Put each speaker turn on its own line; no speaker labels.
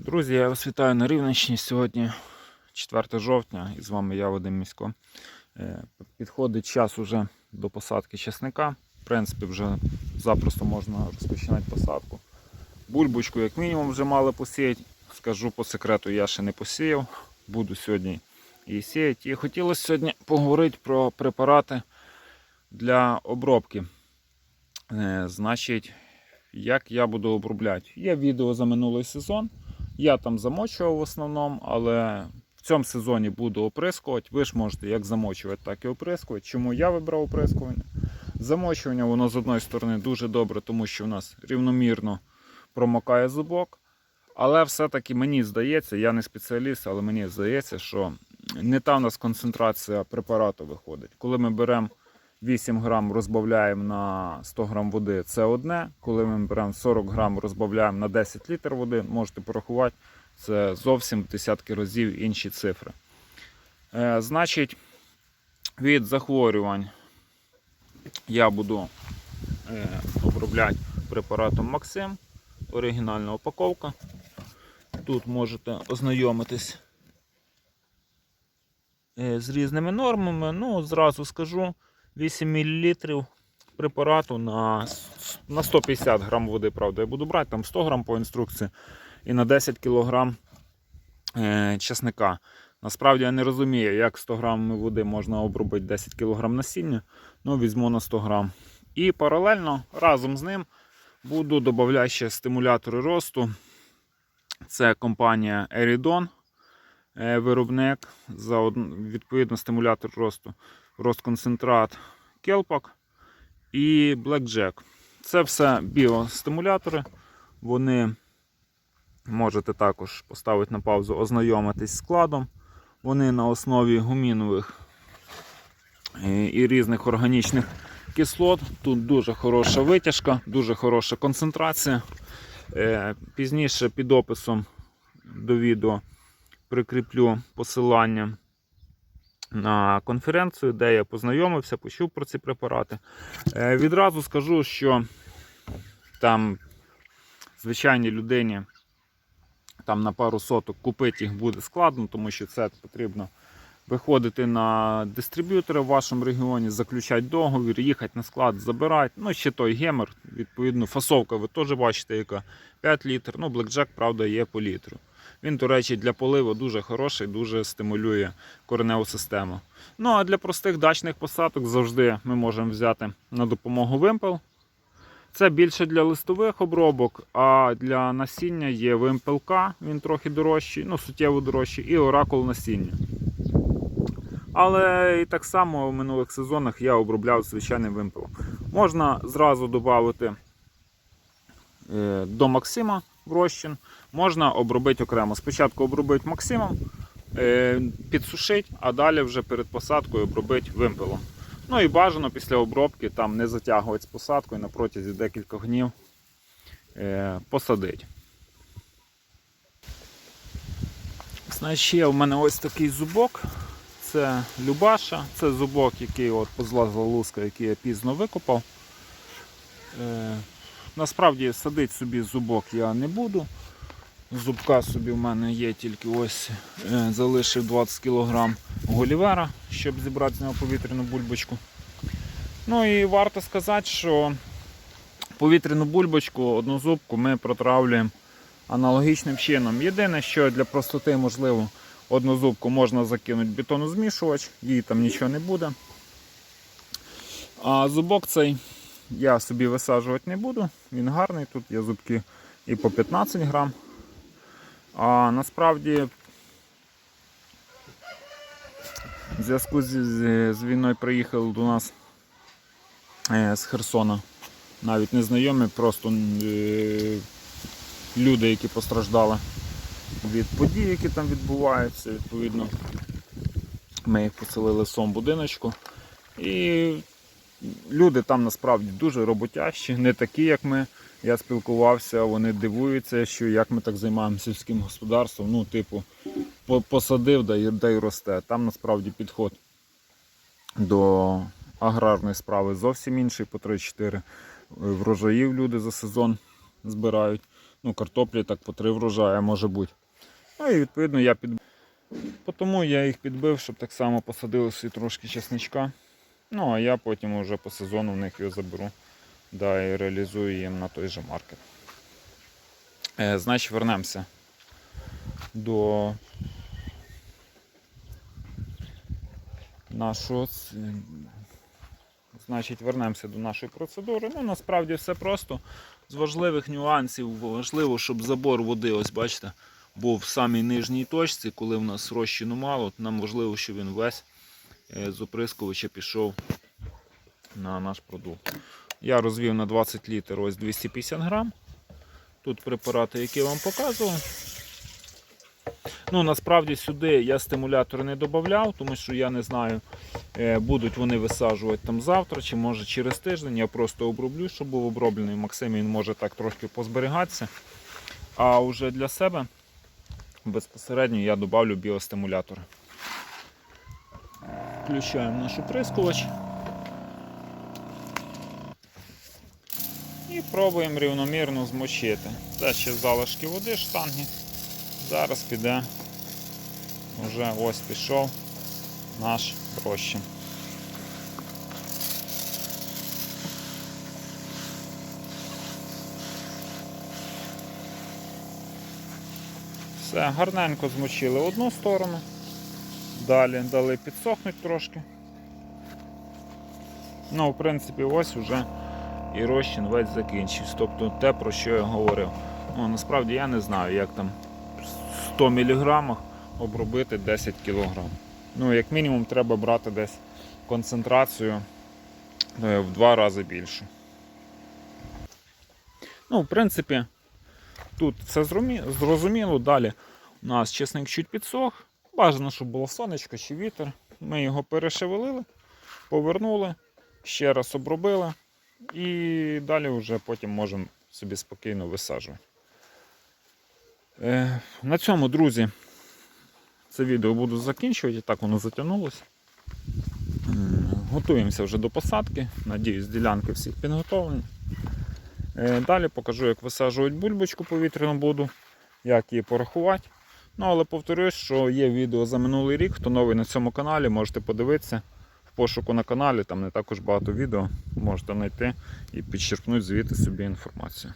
Друзі, я вас вітаю на Рівненщині. Сьогодні 4 жовтня і з вами я, Вадим Місько. Е, Підходить час уже до посадки чесника. В принципі, вже запросто можна розпочинати посадку. Бульбочку, як мінімум, вже мали посіяти. Скажу по секрету, я ще не посіяв. Буду сьогодні її сіяти. І хотілося сьогодні поговорити про препарати для обробки. Е, Значить, як я буду обробляти. Є відео за минулий сезон. Я там замочував в основному, але в цьому сезоні буду оприскувати. Ви ж можете як замочувати, так і оприскувати. Чому я вибрав оприскування? Замочування воно з одної сторони дуже добре, тому що в нас рівномірно промокає зубок. Але все-таки мені здається, я не спеціаліст, але мені здається, що не та в нас концентрація препарату виходить. Коли ми беремо 8 грам розбавляємо на 100 грам води, це одне. Коли ми беремо 40 грам розбавляємо на 10 літр води, можете порахувати, це зовсім десятки разів інші цифри. Е, значить, від захворювань я буду е, обробляти препаратом Максим. Оригінальна упаковка. Тут можете ознайомитись е, з різними нормами. Ну, зразу скажу. 8 мл препарату на, на 150 грам води, правда, я буду брати, там 100 грам по інструкції, і на 10 кг е, чесника. Насправді я не розумію, як 100 грамами води можна обробити 10 кг насіння. Ну, візьму на 100 грам. І паралельно разом з ним буду додавати ще стимулятори росту. Це компанія Eridon, е, виробник. За відповідно стимулятор росту розконцентрат келпак і Blackjack. Це все біостимулятори. Вони можете також поставити на паузу, ознайомитись з складом. Вони на основі гумінових е, і різних органічних кислот. Тут дуже хороша витяжка, дуже хороша концентрація. Е, Пізніше під описом до відео прикріплю посилання на конференцію, де я познайомився, почув про ці препарати. Е, Відразу скажу, що там звичайній людині там на пару соток купити їх буде складно, тому що це потрібно виходити на дистриб'ютора в вашому регіоні, заключати договір, їхати на склад, забирати. Ну, ще той гемер, відповідно, фасовка ви теж бачите, яка 5 літр. Ну, блекджек, правда, є по літру. Він, до речі, для поливу дуже хороший, дуже стимулює кореневу систему. Ну а для простих дачних посадок завжди ми можемо взяти на допомогу вимпел. Це більше для листових обробок, а для насіння є вимпел К, він трохи дорожчий, ну суттєво дорожчий, і оракул насіння. Але і так само в минулих сезонах я обробляв звичайним вимпелом. Можна зразу додати е, до Максима розчин, можна обробити окремо. Спочатку обробити Максимом, е, підсушити, а далі вже перед посадкою обробити вимпелом. Ну і бажано після обробки там не затягувати з посадкою на протязі декількох днів е, посадити. Ще в мене ось такий зубок. Це Любаша, це зубок, який от позлазила луска, який я пізно викопав. Насправді садити собі зубок я не буду. Зубка собі в мене є тільки ось е, залишив 20 кг голівера, щоб зібрати з нього повітряну бульбочку. Ну і варто сказати, що повітряну бульбочку, одну зубку ми протравлюємо аналогічним чином. Єдине, що для простоти, можливо, одну зубку можна закинути бетонозмішувач, їй там нічого не буде. А зубок цей я собі висаджувати не буду, він гарний, тут є зубки і по 15 грам. А насправді в зв'язку з, з, війною приїхали до нас е, з Херсона. Навіть незнайомі, просто е, люди, які постраждали від подій, які там відбуваються. Відповідно, ми їх поселили в своєму будиночку. І люди там насправді дуже роботящі, не такі, як ми. Я спілкувався, вони дивуються, що як ми так займаємося сільським господарством. Ну, типу, посадив, да й, росте. Там насправді підход до аграрної справи зовсім інший, по 3-4 врожаїв люди за сезон збирають. Ну, картоплі так по три врожая може бути. Ну і відповідно я підбив. Тому я їх підбив, щоб так само посадили собі трошки чесничка. Ну, а я потім вже по сезону в них його заберу. Да, і реалізую їм на той же маркет. Е, значить, вернемося до нашого. Значить, вернемося до нашої процедури. Ну, насправді все просто. З важливих нюансів важливо, щоб забор води, ось бачите, був в самій нижній точці, коли в нас розчину мало, нам важливо, щоб він весь з оприскувача пішов на наш продукт. Я розвів на 20 літрів ось 250 грам. Тут препарати, які я вам показував. Ну, насправді сюди я стимулятор не додавав, тому що я не знаю, е, будуть вони висаджувати там завтра чи може через тиждень. Я просто оброблю, щоб був оброблений. Максим він може так трошки позберігатися. А вже для себе безпосередньо я додавлю біостимулятори. Включаємо наш оприскувач. І пробуємо рівномірно змочити. Це ще залишки води, штанги. Зараз піде, вже ось пішов наш розчин. Все, гарненько змочили одну сторону, далі дали підсохнуть трошки. Ну, в принципі, ось вже і розчин весь закінчився. Тобто те, про що я говорив. Ну, насправді я не знаю, як там 100 мг обробити 10 кг. Ну, як мінімум, треба брати десь концентрацію е, в два рази більше. Ну, в принципі, тут все зрозуміло. Далі у нас чесник чуть підсох. Бажано, щоб було сонечко чи вітер. Ми його перешевелили, повернули, ще раз обробили. І далі вже потім можемо собі спокійно висаджувати. Е, на цьому, друзі, це відео буду закінчувати. Так воно затягнулося. Готуємося вже до посадки. Надіюсь, ділянки всіх підготовлені. Е, Далі покажу, як висаджувати бульбочку повітряну буду, як її порахувати. Ну, але повторюсь, що є відео за минулий рік. Хто новий на цьому каналі, можете подивитися. В пошуку на каналі, там не також багато відео. Можете знайти і підчерпнути звідти собі інформацію.